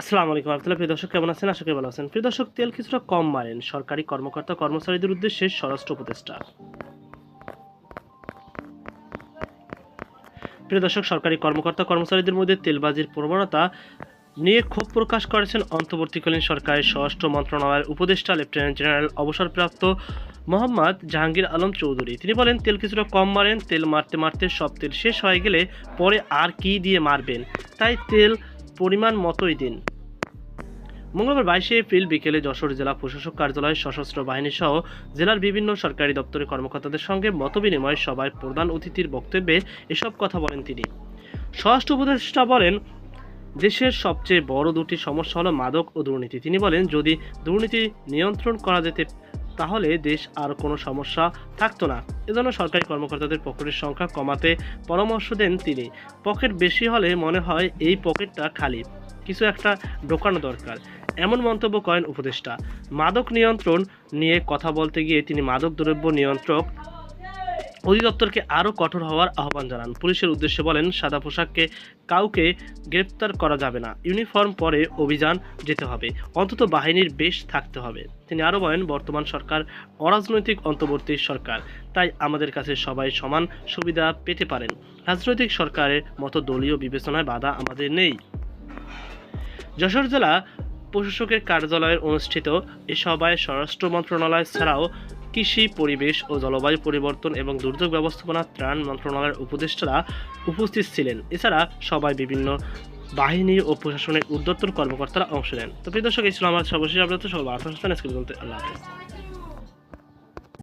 আসসালামু আলাইকুম আবদুল্লাহ, প্রিয় দর্শক, কেমন আছেন? আশা করি ভালো আছেন। প্রিয় দর্শক, তেল কিছুটা কম মারেন। সরকারি কর্মকর্তা কর্মচারীদের উদ্দেশ্যে স্বরাষ্ট্র উপদেষ্টা। প্রিয় দর্শক, সরকারি কর্মকর্তা কর্মচারীদের মধ্যে তেলবাজির প্রবণতা নিয়ে ক্ষোভ প্রকাশ করেছেন অন্তর্বর্তীকালীন সরকারের স্বরাষ্ট্র মন্ত্রণালয়ের উপদেষ্টা, লেফটেন্যান্ট জেনারেল অবসরপ্রাপ্ত মোহাম্মদ জাহাঙ্গীর আলম চৌধুরী। তিনি বলেন, তেল কিছুটা কম মারেন, তেল মারতে মারতে সব তেল শেষ হয়ে গেলে পরে আর কি দিয়ে মারবেন? তাই তেল পরিমাণ মতোই দিন। মঙ্গলবার বাইশে এপ্রিল বিকেলে যশোর জেলা প্রশাসক কার্যালয়ে সশস্ত্র বাহিনী সহ জেলার বিভিন্ন সরকারি দপ্তরের কর্মকর্তাদের সঙ্গে মতবিনিময় সভায় প্রধান অতিথির বক্তব্যে এসব কথা বলেন তিনি। স্বরাষ্ট্র উপদেষ্টা বলেন, দেশের সবচেয়ে বড় দুটি সমস্যা হলো মাদক ও দুর্নীতি। তিনি বলেন, যদি দুর্নীতি নিয়ন্ত্রণ করা যেতে তাহলে দেশ আর কোনো সমস্যা থাকতো না। এজন্য সরকারি কর্মকর্তাদের পকেটের সংখ্যা কমাতে পরামর্শ দেন তিনি। পকেট বেশি হলে মনে হয় এই পকেটটা খালি। কিছু একটা ঢোকানো দরকার। এমন মন্তব্য করেন উপদেষ্টা। মাদক নিয়ন্ত্রণ নিয়ে কথা বলতে গিয়ে তিনি মাদক দ্রব্য নিয়ন্ত্রক অধিদপ্তরকে আরও কঠোর হওয়ার আহ্বান জানান। পুলিশের উদ্দেশ্যে বলেন, সাদা পোশাককে কাউকে গ্রেপ্তার করা যাবে না। ইউনিফর্ম পরে অভিযান যেতে হবে। অন্তত বাহিনীর বেশ থাকতে হবে। তিনি আরও বলেন, বর্তমান সরকার অরাজনৈতিক অন্তর্বর্তী সরকার। তাই আমাদের কাছে সবাই সমান সুবিধা পেতে পারেন। রাজনৈতিক সরকারের মতো দলীয় বিবেচনায় বাধা আমাদের নেই। যশোর জেলা প্রশাসকের কার্যালয়ে অনুষ্ঠিত এ সভায় স্বরাষ্ট্র মন্ত্রণালয় ছাড়াও কৃষি, পরিবেশ ও জলবায়ু পরিবর্তন এবং দুর্যোগ ব্যবস্থাপনা, ত্রাণ মন্ত্রণালয়ের উপদেষ্টারা উপস্থিত ছিলেন। এছাড়া সবাই বিভিন্ন বাহিনী ও প্রশাসনের উদ্যোত্তর কর্মকর্তারা অংশ নেন। তো প্রিয় দর্শক, এই ছিল আমার সর্বশেষ আপনাদের সকল আল্লাহ হাফেজ।